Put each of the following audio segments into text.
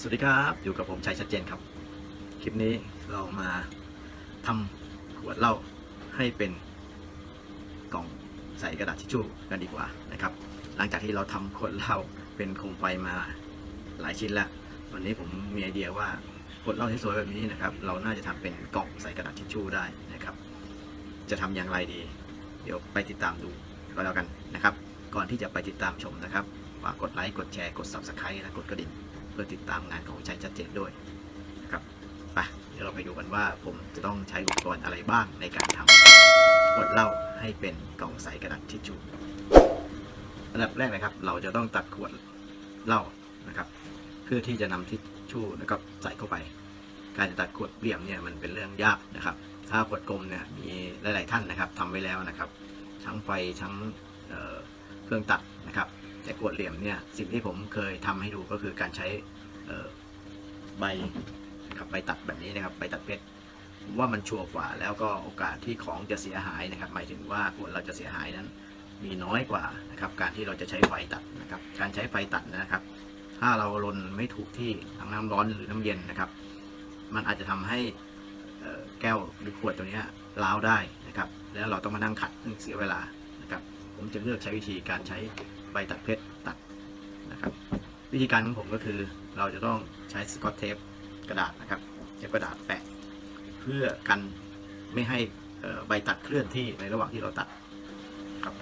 สวัสดีครับ อยู่กับผมชัยชัดเจนครับ คลิปนี้เรามาทำขวดเหล้าให้เป็นกล่องใส่กระดาษทิชชู่กันดีกว่านะครับ หลังจากที่เราทำขวดเหล้าเป็นโคมไฟมาหลายชิ้นแล้ววันนี้ผมมีไอเดียว่าขวดเหล้าที่สวยแบบนี้นะครับ เราน่าจะทำเป็นกล่องใส่กระดาษทิชชู่ได้นะครับ จะทำอย่างไรดี เดี๋ยวไปติดตามดูก็แล้วกันนะครับ ก่อนที่จะไปติดตามชมนะครับฝากกดไลค์กดแชร์กด subscribe และกดกระดิ่ง พื่อติดตามงานของชัยชัดเจนด้วยนะครับไปเดี๋ยวเราไปดูกันว่าผมจะต้องใช้อุปกรณ์อะไรบ้างในการทำขวดเหล้าให้เป็นกล่องใสกระดาษทิชชู่อันดับแรกนะครับ เราจะต้องตัดขวดเหล้านะครับ เพื่อที่จะนำทิชชู่นะครับใส่เข้าไป การจะตัดขวดเปี่ยมเนี่ยมันเป็นเรื่องยากนะครับ ถ้าขวดกลมเนี่ยมีหลาย ๆ ท่านนะครับทำไว้แล้วนะครับ ทั้งไฟทั้งเเครื่องตัด แต่ขวดเหลี่ยมเนี่ยสิ่งที่ผมเคยทำให้ดูก็คือการใช้ใบนะครับใบตัดแบบนี้นะครับใบตัดเพชรผมว่ามันชัวร์กว่าแล้วก็โอกาสที่ของจะเสียหายนะครับ หมายถึงว่าขวดเราจะเสียหายนั้น มีน้อยกว่านะครับการที่เราจะใช้ไฟตัดนะครับ การใช้ไฟตัดนะครับ ถ้าเราลนไม่ถูกที่ทั้งน้ำร้อนหรือน้ำเย็นนะครับ มันอาจจะทำให้แก้วหรือขวดตัวนี้ยร้าวได้นะครับ แล้วเราต้องมานั่งขัดซึ่งเสียเวลานะครับ ผมจึงเลือกใช้วิธีการใช้ ใบตัดเพชรตัดนะครับ วิธีการของผมก็คือเราจะต้องใช้สกอตเทปกระดาษนะครับเทปกระดาษแปะ เพื่อกันไม่ให้ใบตัดเคลื่อนที่ในระหว่างที่เราตัดครับ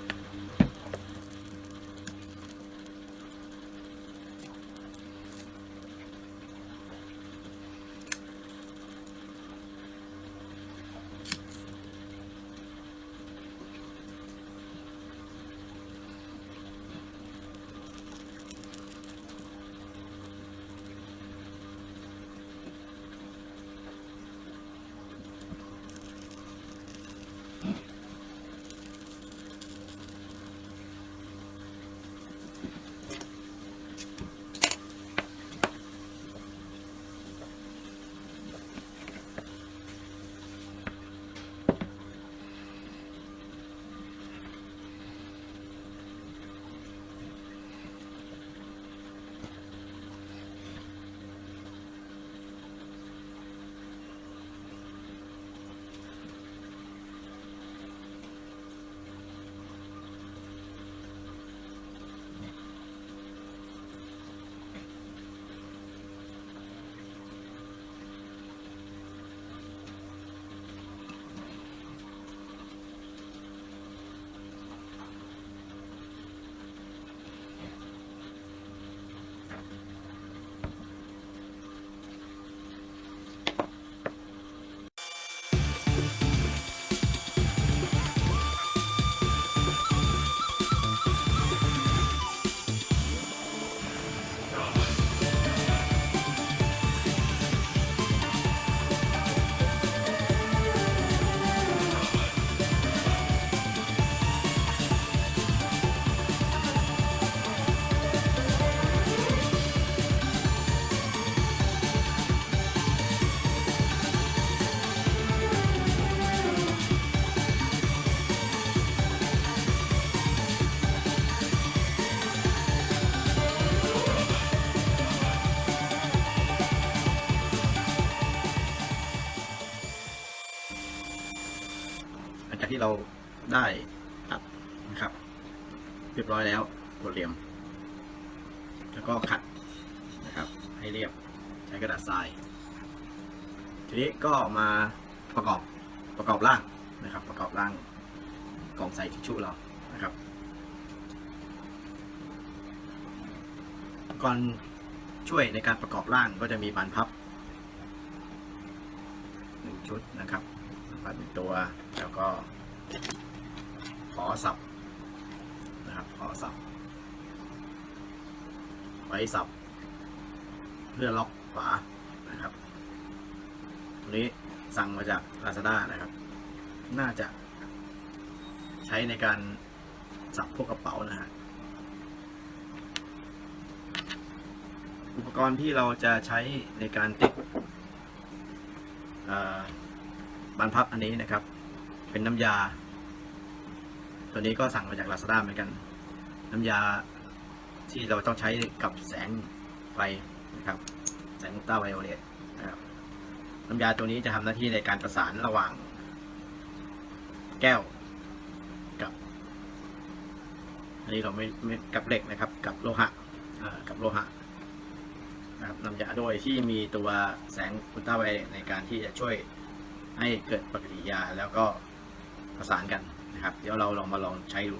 เราได้ตัดนะครับ เรียบร้อยแล้วกดเหลี่ยม แล้วก็ขัดนะครับ ให้เรียบใช้กระดาษทราย ทีนี้ก็มาประกอบประกอบร่างนะครับ ประกอบร่างกล่องใส่ทิชชู่เรานะครับ ก่อนช่วยในการประกอบร่างก็จะมีบานพับหนึ่งชุดนะครับบานเป็นตัวแล้วก็ ขอสับนะครับขอสับไว้สับ เพื่อล็อกฝานะครับตัวนี้สั่งมาจาก Lazada นะครับ น่าจะใช้ในการสับพวกกระเป๋านะฮะอุปกรณ์ที่เราจะใช้ในการติดบานพับอันนี้นะครับ เป็นน้ำยา ตัวนี้ก็สั่งมาจาก Lazada เหมือนกัน น้ำยาที่เราต้องใช้กับแสงไฟนะครับ แสงอุลตราไวโอเลตนะครับน้ำยาตัวนี้จะทำหน้าที่ในการประสานระหว่าง แก้วกับอันนี้เราไม่ไม่กับเหล็กนะครับ กับโลหะกับโลหะนะครับน้ำยาโดยที่มีตัวแสงอุลตราไวโอเลตในการที่จะช่วยให้เกิดปฏิกิริยาแล้วก็ ประสานกันนะครับ เดี๋ยวเราลองมาลองใช้ดู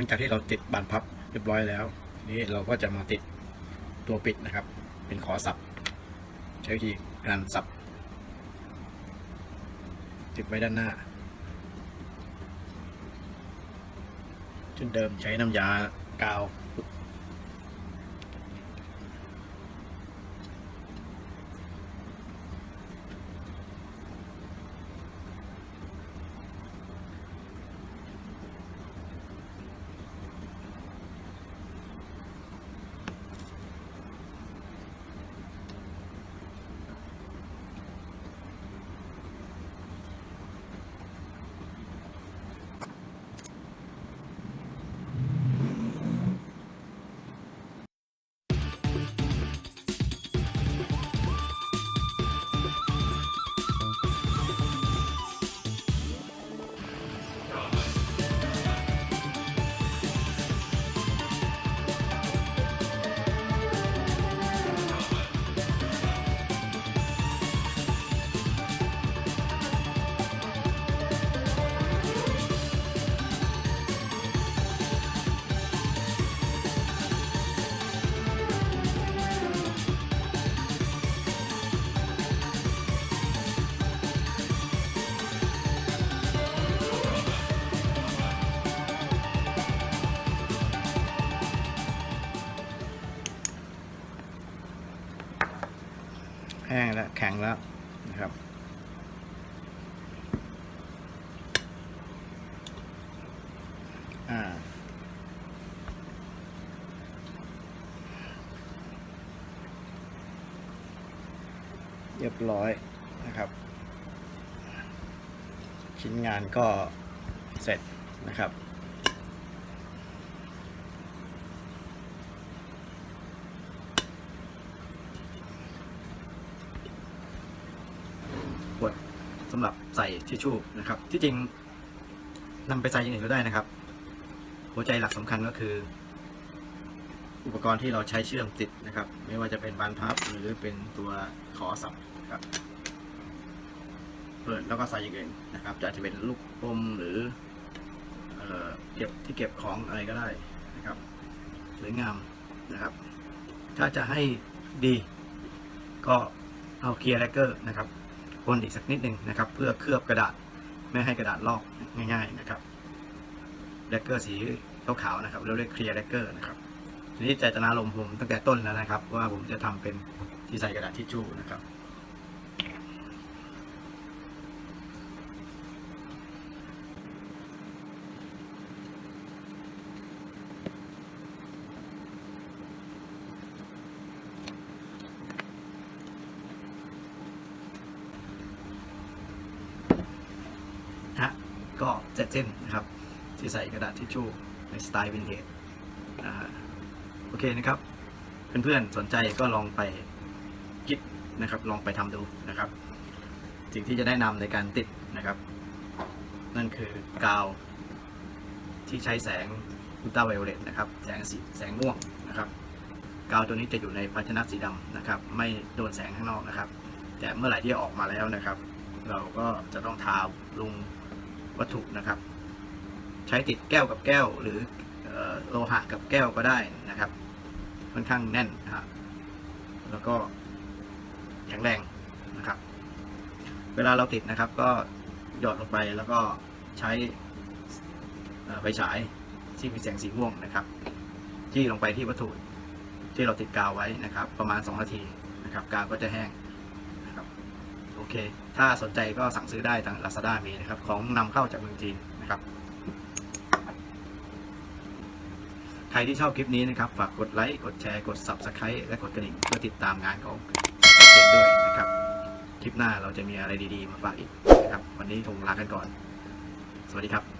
ลังจากที่เราติดบานพับเรียบร้อยแล้ว นี้เราก็จะมาติดตัวปิดนะครับ เป็นขอสับ ใช้วิธีการสับ ติดไว้ด้านหน้าเช่นเดิมใช้น้ำยากาว แห้งแล้วแข็งแล้วนะครับอ่าเรียบร้อยนะครับ ชิ้นงานก็เสร็จนะครับ ขวดสำหรับใส่ ทิชชู่นะครับ ที่จริงนำไปใส่อย่างอื่นก็ได้นะครับ หัวใจหลักสำคัญก็คือ อุปกรณ์ที่เราใช้เชื่อมติดนะครับ ไม่ว่าจะเป็นบานพับหรือเป็นตัวขอสับครับเปิดแล้วก็ใส่อย่างอื่นนะครับ จะจะเป็นลูกอมหรือเออเก็บที่เก็บของอะไรก็ได้นะครับสวยงามนะครับ ถ้าจะให้ดีก็เอาเคียร์แลกเกอร์นะครับ้นอีกสักนิดหนึ่งนะครับ เพื่อเคลือบกระดาษไม่ให้กระดาษลอกง่าย ๆนะครับเลกเกอร์สีขาวๆนะครับเราเรียกเคลียร์เลกเกอร์นะครับทีนี้เจตนาลมผมตั้งแต่ต้นแล้วนะครับ ว่าผมจะทำเป็นที่ใส่กระดาษทิชชู่นะครับ ฮะ ก็เส้นนะครับ ที่ใส่กระดาษทิชชู่ในสไตล์วินเทจนะฮะโอเคนะครับ เพื่อนๆสนใจก็ลองไปคิดนะครับ ลองไปทำดูนะครับ สิ่งที่จะแนะนำในการติดนะครับ นั่นคือกาวที่ใช้แสงอุลตราไวโอเลตนะครับ แสงสีแสงม่วงนะครับ กาวตัวนี้จะอยู่ในภาชนะสีดำนะครับ ไม่โดนแสงข้างนอกนะครับ แต่เมื่อไหร่ที่ออกมาแล้วนะครับ เราก็จะต้องทาลง วัตถุนะครับ ใช้ติดแก้วกับแก้ว หรือโลหะกับแก้วก็ได้นะครับ ค่อนข้างแน่นนะครับแล้วก็แข็งแรงนะครับ เวลาเราติดนะครับ ก็หยอดลงไปแล้วก็ใช้ไฟฉายที่มีแสงสีม่วงนะครับจี้ลงไปที่วัตถุที่เราติดกาวไว้นะครับ ประมาณ 2 นาทีนะครับ กาวก็จะแห้ง เค ถ้าสนใจก็สั่งซื้อได้ทาง Lazada มีนะครับ ของนำเข้าจากเมืองจีนนะครับ ใครที่ชอบคลิปนี้นะครับ ฝากกดไลค์ กดแชร์ กด Subscribe และกดกระดิ่งเพื่อติดตามงานของเจนด้วยนะครับ คลิปหน้าเราจะมีอะไรดีๆ มาฝากอีกนะครับ วันนี้คงลากันก่อน สวัสดีครับ